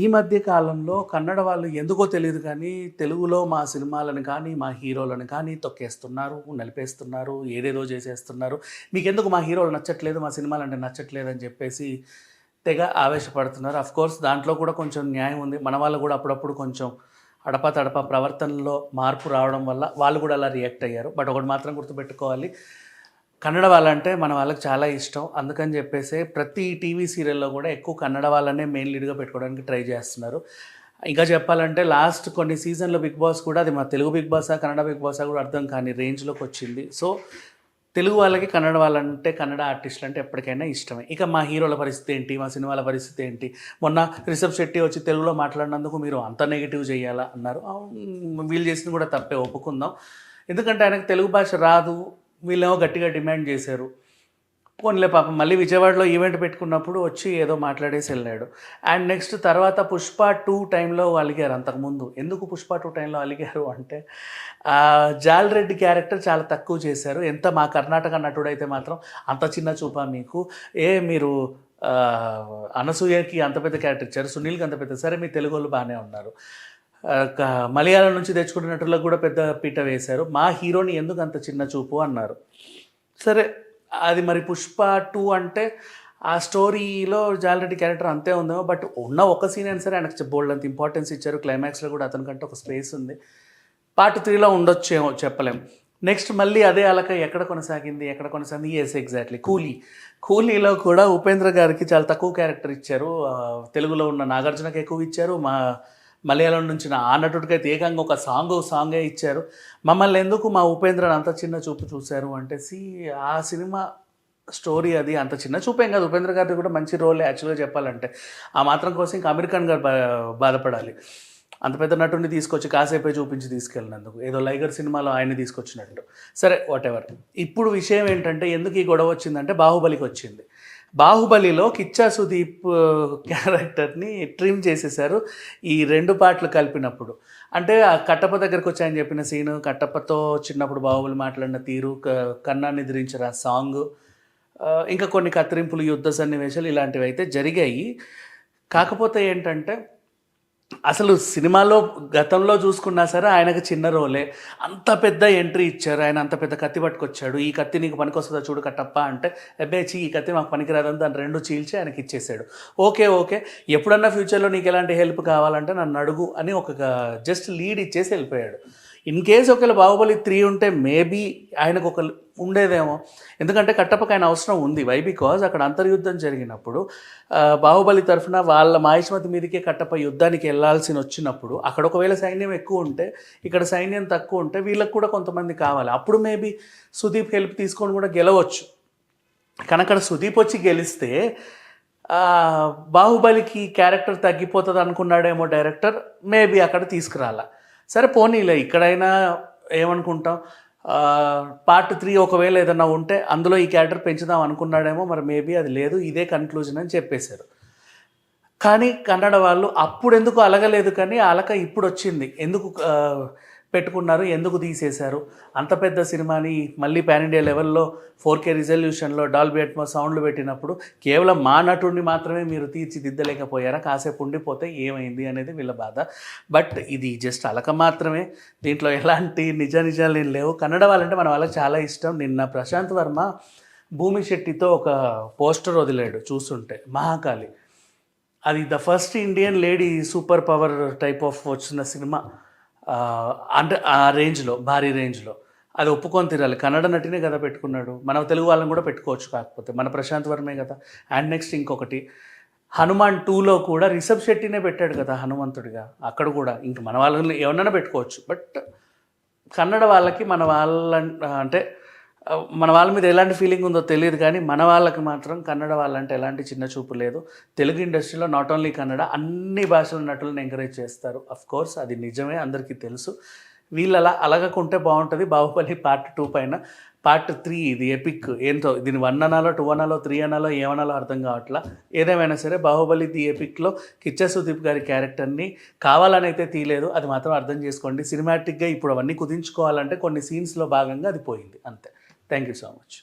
ఈ మధ్య కాలంలో కన్నడ వాళ్ళు ఎందుకో తెలియదు కానీ తెలుగులో మా సినిమాలను కానీ మా హీరోలను కానీ తొక్కేస్తున్నారు నలిపేస్తున్నారు ఏదేదో చేసేస్తున్నారు. మీకు ఎందుకు మా హీరోలు నచ్చట్లేదు మా సినిమాలు అంటే నచ్చట్లేదు అని చెప్పేసి తెగ ఆవేశపడుతున్నారు. అఫ్ కోర్స్ దాంట్లో కూడా కొంచెం న్యాయం ఉంది. మన వాళ్ళు కూడా అప్పుడప్పుడు కొంచెం అడప తడప ప్రవర్తనలో మార్పు రావడం వల్ల వాళ్ళు కూడా అలా రియాక్ట్ అయ్యారు. బట్ ఒకటి మాత్రం గుర్తుపెట్టుకోవాలి. కన్నడ వాళ్ళంటే మన వాళ్ళకి చాలా ఇష్టం. అందుకని చెప్పేసి ప్రతి టీవీ సీరియల్లో కూడా ఎక్కువ కన్నడ వాళ్ళనే మెయిన్ లీడ్గా పెట్టుకోవడానికి ట్రై చేస్తున్నారు. ఇంకా చెప్పాలంటే లాస్ట్ కొన్ని సీజన్లో బిగ్ బాస్ కూడా అది మా తెలుగు బిగ్ బాసా కన్నడ బిగ్ బాసా కూడా అర్థం కాని రేంజ్లోకి వచ్చింది. సో తెలుగు వాళ్ళకి కన్నడ వాళ్ళంటే కన్నడ ఆర్టిస్టులు అంటే ఎప్పటికైనా ఇష్టమే. ఇక మా హీరోల పరిస్థితి ఏంటి? మా సినిమాల పరిస్థితి ఏంటి? మొన్న రిషబ్ శెట్టి వచ్చి తెలుగులో మాట్లాడినందుకు మీరు అంత నెగిటివ్ చేయాలా అన్నారు. వీళ్ళు చేసింది కూడా తప్పే ఒప్పుకుందాం. ఎందుకంటే ఆయనకు తెలుగు భాష రాదు. వీళ్ళేమో గట్టిగా డిమాండ్ చేశారు. పోన్లే పాపం మళ్ళీ విజయవాడలో ఈవెంట్ పెట్టుకున్నప్పుడు వచ్చి ఏదో మాట్లాడేసి వెళ్ళాడు. అండ్ నెక్స్ట్ తర్వాత పుష్ప టూ టైంలో అలిగారు అంతకుముందు. ఎందుకు పుష్ప టూ టైంలో అలిగారు అంటే ఆ, జాల్ రెడ్డి క్యారెక్టర్ చాలా తక్కువ చేశారు. ఎంత మా కర్ణాటక నటుడు అయితే మాత్రం అంత చిన్న చూపా మీకు. ఏ మీరు అనసూయకి అంత పెద్ద క్యారెక్టర్ ఇచ్చారు సునీల్కి అంత పెద్ద సరే మీ తెలుగు వాళ్ళు బాగానే ఉన్నారు. మలయాళం నుంచి తెచ్చుకున్న నటులకు కూడా పెద్ద పీట వేశారు. మా హీరోని ఎందుకు అంత చిన్న చూపు అన్నారు. సరే అది మరి పుష్ప టూ అంటే ఆ స్టోరీలో జాలరెడ్డి క్యారెక్టర్ అంతే ఉందేమో బట్ ఉన్న ఒక సీన్ అయినా సరే ఆయనకు బోల్డ్ అంత ఇంపార్టెన్స్ ఇచ్చారు. క్లైమాక్స్లో కూడా అతనికంటే ఒక స్పేస్ ఉంది. పార్ట్ త్రీలో ఉండొచ్చేమో చెప్పలేం. నెక్స్ట్ మళ్ళీ అదే అలక ఎక్కడ కొనసాగింది ఎక్కడ కొనసాగింది? ఎస్ ఎగ్జాక్ట్లీ కూలీ కూలీలో కూడా ఉపేంద్ర గారికి చాలా తక్కువ క్యారెక్టర్ ఇచ్చారు. తెలుగులో ఉన్న నాగార్జునకి ఎక్కువ ఇచ్చారు. మా మలయాళం నుంచి నా ఆ ఏకంగా ఒక సాంగ్ సాంగే ఇచ్చారు. మమ్మల్ని ఎందుకు మా ఉపేంద్రని అంత చిన్న చూపు చూశారు అంటే సి ఆ సినిమా స్టోరీ అది అంత చిన్న చూపేం కాదు. ఉపేంద్ర గారిది కూడా మంచి రోల్ యాక్చువల్గా చెప్పాలంటే. ఆ మాత్రం కోసం ఇంకా అమీర్ ఖాన్ గారు బా- బాధపడాలి. అంత పెద్ద నటుడిని తీసుకొచ్చి కాసేపే చూపించి తీసుకెళ్ళినందుకు. ఏదో లైగర్ సినిమాలో ఆయన తీసుకొచ్చినట్టు. సరే వాట్ ఎవర్ ఇప్పుడు విషయం ఏంటంటే ఎందుకు ఈ గొడవ వచ్చిందంటే బాహుబలికి వచ్చింది. బాహుబలిలో కిచ్చా సుదీప్ క్యారెక్టర్ని ట్రిమ్ చేసేసారు ఈ రెండు పాటలు కలిపినప్పుడు. అంటే ఆ కట్టప్ప దగ్గరకు వచ్చాయని చెప్పిన సీను కట్టప్పతో చిన్నప్పుడు బాహుబలి మాట్లాడిన తీరు క- కన్నా నిద్రించిన సాంగ్ ఇంకా కొన్ని కత్తిరింపులు యుద్ధ సన్నివేశాలు ఇలాంటివి అయితే జరిగాయి. కాకపోతే ఏంటంటే అసలు సినిమాలో గతంలో చూసుకున్నా సరే ఆయనకు చిన్న రోలే. అంత పెద్ద ఎంట్రీ ఇచ్చారు. ఆయన అంత పెద్ద కత్తి పట్టుకొచ్చాడు. ఈ కత్తి నీకు పనికొస్తుందా చూడు కట్టప్ప అంటే అబ్బాయి ఈ కత్తి మాకు పనికిరాదని దాన్ని రెండు చీల్చి ఆయనకి ఇచ్చేసాడు. Okay okay. ఎప్పుడన్నా ఫ్యూచర్లో నీకు ఎలాంటి హెల్ప్ కావాలంటే నన్ను అడుగు అని ఒక జస్ట్ లీడ్ ఇచ్చేసి వెళ్ళిపోయాడు. ఇన్ కేస్ ఒకవేళ బాహుబలి త్రీ ఉంటే మేబీ ఆయనకు ఒక ఉండేదేమో. ఎందుకంటే కట్టపకు ఆయన అవసరం ఉంది. వై బికాజ్ అక్కడ అంతర్యుద్ధం జరిగినప్పుడు బాహుబలి తరఫున వాళ్ళ మాహిష్మతి మీదకే కట్టప యుద్ధానికి వెళ్ళాల్సి వచ్చినప్పుడు అక్కడ ఒకవేళ సైన్యం ఎక్కువ ఉంటే ఇక్కడ సైన్యం తక్కువ ఉంటే వీళ్ళకి కూడా కొంతమంది కావాలి. అప్పుడు మేబీ సుదీప్ హెల్ప్ తీసుకొని కూడా గెలవచ్చు. కానీ అక్కడ సుదీప్ వచ్చి గెలిస్తే బాహుబలికి క్యారెక్టర్ తగ్గిపోతుంది అనుకున్నాడేమో డైరెక్టర్ మేబీ అక్కడ తీసుకురాలా. సరే పోనీలే ఇక్కడైనా ఏమనుకుంటాం? పార్ట్ త్రీ ఒకవేళ ఏదన్నా ఉంటే అందులో ఈ క్యారెక్టర్ పెంచుదాం అనుకున్నాడేమో మరి మేబీ అది లేదు ఇదే కన్క్లూజన్ అని చెప్పేశారు. కానీ కన్నడ వాళ్ళు అప్పుడు ఎందుకు అలగలేదు కానీ అలక ఇప్పుడు వచ్చింది. ఎందుకు పెట్టుకున్నారు ఎందుకు తీసేశారు? అంత పెద్ద సినిమాని మళ్ళీ పాన్ ఇండియా లెవెల్లో ఫోర్ కే రిజల్యూషన్లో డాల్బీ అట్మో సౌండ్లు పెట్టినప్పుడు కేవలం మా నటుడిని మాత్రమే మీరు తీర్చిదిద్దలేకపోయారా? కాసేపు ఉండిపోతే ఏమైంది అనేది వీళ్ళ బాధ. బట్ ఇది జస్ట్ అలక మాత్రమే. దీంట్లో ఎలాంటి నిజ నిజాలు ఏం లేవు. కన్నడ వాళ్ళంటే మన వాళ్ళకి చాలా ఇష్టం. నిన్న ప్రశాంత్ వర్మ భూమి శెట్టితో ఒక పోస్టర్ వదిలాడు చూస్తుంటే మహాకాళి. అది the first Indian lady super power type of వచ్చిన సినిమా. అంటే ఆ రేంజ్లో భారీ రేంజ్లో. అది ఒప్పుకొని తీరాలి. కన్నడ నటినే కదా పెట్టుకున్నాడు. మన తెలుగు వాళ్ళని కూడా పెట్టుకోవచ్చు కాకపోతే. మన ప్రశాంత్ వర్మే కదా. అండ్ నెక్స్ట్ ఇంకొకటి. హనుమాన్ టూలో కూడా రిషబ్ శెట్టినే పెట్టాడు కదా హనుమంతుడిగా. అక్కడ కూడా ఇంక మన వాళ్ళని ఎవరన్నా పెట్టుకోవచ్చు. బట్ కన్నడ వాళ్ళకి మన వాళ్ళ అంటే మన వాళ్ళ మీద ఎలాంటి ఫీలింగ్ ఉందో తెలియదు కానీ మన వాళ్ళకి మాత్రం కన్నడ వాళ్ళంటే ఎలాంటి చిన్న చూపు లేదు. తెలుగు ఇండస్ట్రీలో నాట్ ఓన్లీ కన్నడ అన్ని భాషల నటులను ఎంకరేజ్ చేస్తారు. అఫ్ కోర్స్ అది నిజమే అందరికీ తెలుసు. వీళ్ళు అలా అలగకుంటే బాగుంటుంది. బాహుబలి పార్ట్ టూ పైన. పార్ట్ త్రీ ఇది ఎపిక్ ఏంటో దీని వన్ అనాలో టూ అనాలో త్రీ అనాలో ఏమనాలో అర్థం కావట్లా. ఏదేమైనా సరే బాహుబలి ది ఎపిక్లో కిచ్చ సుదీప్ గారి క్యారెక్టర్ని కావాలని అయితే తీయలేదు. అది మాత్రం అర్థం చేసుకోండి. సినిమాటిక్గా ఇప్పుడు అవన్నీ కుదించుకోవాలంటే కొన్ని సీన్స్లో భాగంగా అది పోయింది. అంతే. Thank you so much